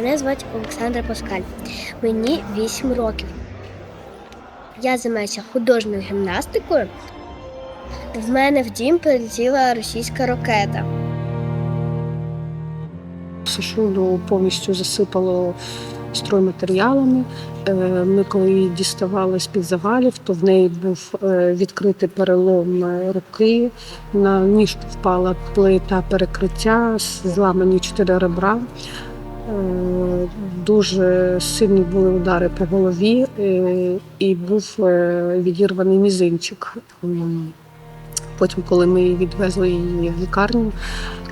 Мене звати Олександра Паскаль. Мені 8 років. Я займаюся художньою гімнастикою. В мене в дім прилетіла російська ракета. Сашулю повністю засипало стройматеріалами. Е, Ми коли її діставали з-під завалів, то в неї був е, відкритий перелом е, руки. На ніжку впала плита перекриття, зламані чотири ребра. Дуже сильні були удари по голові е, і був е, відірваний мізинчик. Потім, коли ми відвезли її в лікарню,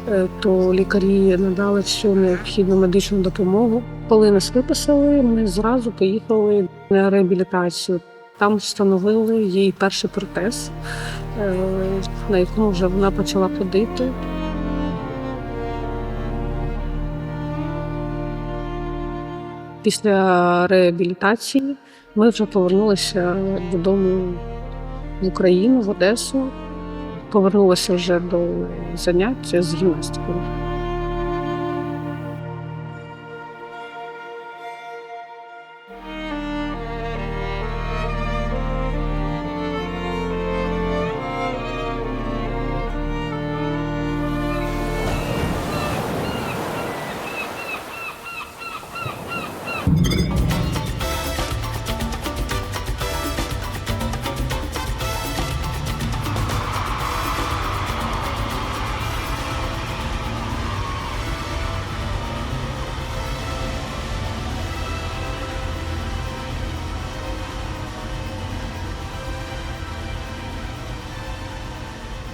е, то лікарі надали всю необхідну медичну допомогу. Коли нас виписали, ми зразу поїхали на реабілітацію. Там встановили їй перший протез, на якому вже вона почала ходити. Після реабілітації ми вже повернулися додому в Україну, в Одесу. Повернулася вже до занять з гімнастикою.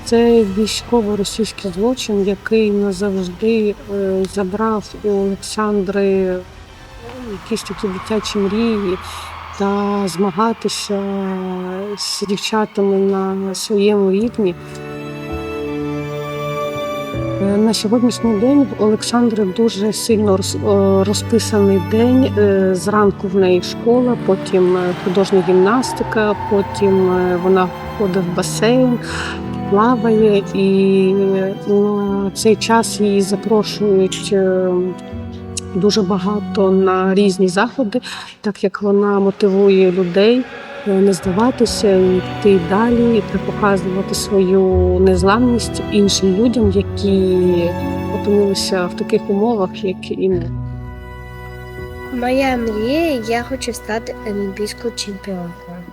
Це військово-російський злочин, який назавжди е, забрав у Олександри якісь такі дитячі мрії та змагатися з дівчатами на своєму рівні. Е, На сьогоднішній день в Олександри дуже сильно е, розписаний день. Зранку в неї школа, потім художня гімнастика, потім вона ходить в басейн, плаває, і на цей час її запрошують е, дуже багато на різні заходи, так як вона мотивує людей е, не здаватися, і йти далі та показувати свою незламність іншим людям, які опинилися в таких умовах, як і ми. Моя мрія, я хочу стати олімпійською чемпіонкою.